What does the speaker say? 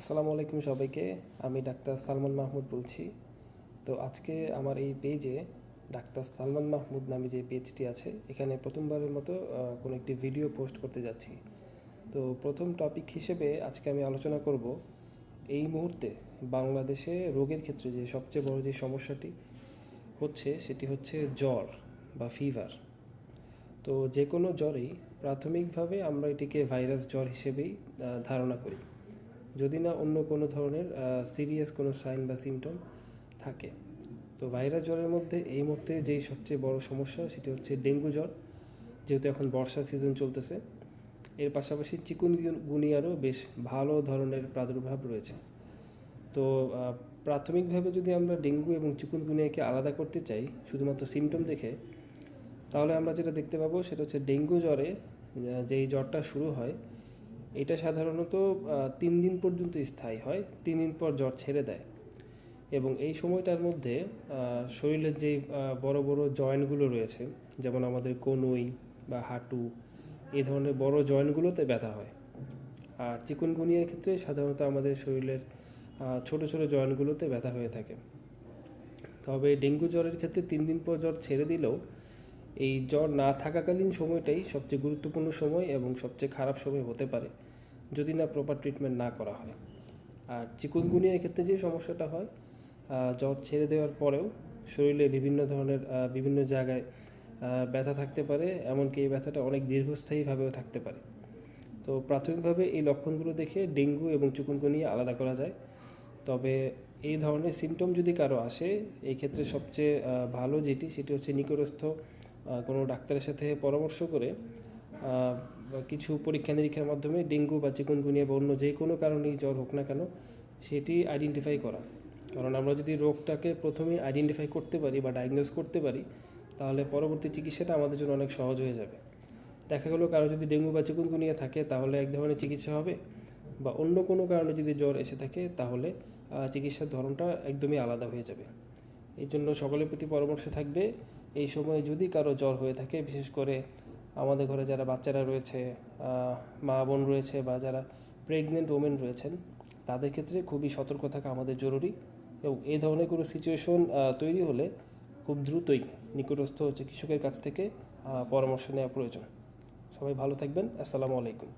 আসসালামু আলাইকুম সবাইকে, আমি ডাক্তার সালমান মাহমুদ বলছি। তো আজকে আমার এই পেজে ডাক্তার সালমান মাহমুদ নামে যে পেজটি আছে, এখানে প্রথমবারের মতো কোনো একটি ভিডিও পোস্ট করতে যাচ্ছি। তো প্রথম টপিক হিসেবে আজকে আমি আলোচনা করব এই মুহূর্তে বাংলাদেশে রোগের ক্ষেত্রে যে সবচেয়ে বড় যে সমস্যাটি হচ্ছে, সেটি হচ্ছে জ্বর বা ফিভার তো যে কোনো জ্বরেই প্রাথমিকভাবে আমরা এটিকে ভাইরাস জ্বর হিসেবেই ধারণা করি। যদি না অন্য কোনো ধরনের সিরিয়াস কোনো সাইন বা সিমটম থাকে। তো ভাইরাস জ্বরের মধ্যে এই মুহূর্তে যেই সবচেয়ে বড় সমস্যা সেটি হচ্ছে ডেঙ্গু জ্বর, যেহেতু এখন বর্ষা সিজন চলতেছে। এর পাশাপাশি চিকুন গুনিয়ারও বেশ ভালো ধরনের প্রাদুর্ভাব রয়েছে। তো প্রাথমিকভাবে যদি আমরা ডেঙ্গু এবং চিকুনগুনিয়াকে আলাদা করতে চাই, শুধুমাত্র সিমটম দেখে, তাহলে আমরা যেটা দেখতে পাবো সেটা হচ্ছে ডেঙ্গু জ্বরে যেই জ্বরটা শুরু হয় এটা সাধারণত তিন দিন পর্যন্ত স্থায়ী হয়, তিন দিন পর জ্বর ছেড়ে দেয়। এবং এই সময়টার মধ্যে শরীরের যে বড় বড় জয়েন্টগুলো রয়েছে, যেমন আমাদের কনুই বা হাঁটু এই ধরনের বড় জয়েন্টগুলোতে ব্যথা হয়। আর চিকুনগুনিয়ার ক্ষেত্রে সাধারণত আমাদের শরীরের ছোট ছোট জয়েন্টগুলোতে ব্যথা হয়ে থাকে। তবে ডেঙ্গু জ্বরের ক্ষেত্রে তিন দিন পর জ্বর ছেড়ে দিলেও এই জ্বর না থাকাকালীন সময়টাই সবচেয়ে গুরুত্বপূর্ণ সময় এবং সবচেয়ে খারাপ সময় হতে পারে যদি না প্রপার ট্রিটমেন্ট না করা হয়। আর চিকুনগুনিয়ার ক্ষেত্রে যে সমস্যাটা হয় জ্বর ছেড়ে দেওয়ার পরেও শরীরে বিভিন্ন ধরনের বিভিন্ন জায়গায় ব্যথা থাকতে পারে, এমনকি এই ব্যথাটা অনেক দীর্ঘস্থায়ীভাবেও থাকতে পারে। তো প্রাথমিকভাবে এই লক্ষণগুলো দেখে ডেঙ্গু এবং চিকুনগুনিয়া আলাদা করা যায়। তবে এই ধরনের সিমটম যদি কারও আসে এই ক্ষেত্রে সবচেয়ে ভালো যেটি, সেটি হচ্ছে নিকটস্থ কোনো ডাক্তারের সাথে পরামর্শ করে কিছু পরীক্ষা নিরীক্ষার মাধ্যমে ডেঙ্গু বা চিকুনগুনিয়া বা অন্য যে কোনো কারণেই জ্বর হোক না কেন, সেটি আইডেন্টিফাই করা। কারণ আমরা যদি রোগটাকে প্রথমেই আইডেন্টিফাই করতে পারি বা ডায়াগনোজ করতে পারি, তাহলে পরবর্তী চিকিৎসাটা আমাদের জন্য অনেক সহজ হয়ে যাবে। দেখা গেলো কারও যদি ডেঙ্গু বা চিকুনগুনিয়া থাকে, তাহলে এক ধরনের চিকিৎসা হবে, বা অন্য কোনো কারণে যদি জ্বর এসে থাকে, তাহলে চিকিৎসার ধরনটা একদমই আলাদা হয়ে যাবে। এই জন্য সকলের প্রতি পরামর্শ থাকবে এই সময়ে যদি কারও জ্বর হয়ে থাকে, বিশেষ করে আমাদের ঘরে যারা বাচ্চারা রয়েছে মা বোন রয়েছে বা যারা প্রেগনেন্ট ওমেন রয়েছেন, তাদের ক্ষেত্রে খুবই সতর্ক থাকা আমাদের জরুরি এবং এই ধরনের কোনো সিচুয়েশন তৈরি হলে খুব দ্রুতই নিকটস্থ চিকিৎসকের কাছ থেকে পরামর্শ নেওয়া প্রয়োজন। সবাই ভালো থাকবেন। আসসালামু আলাইকুম।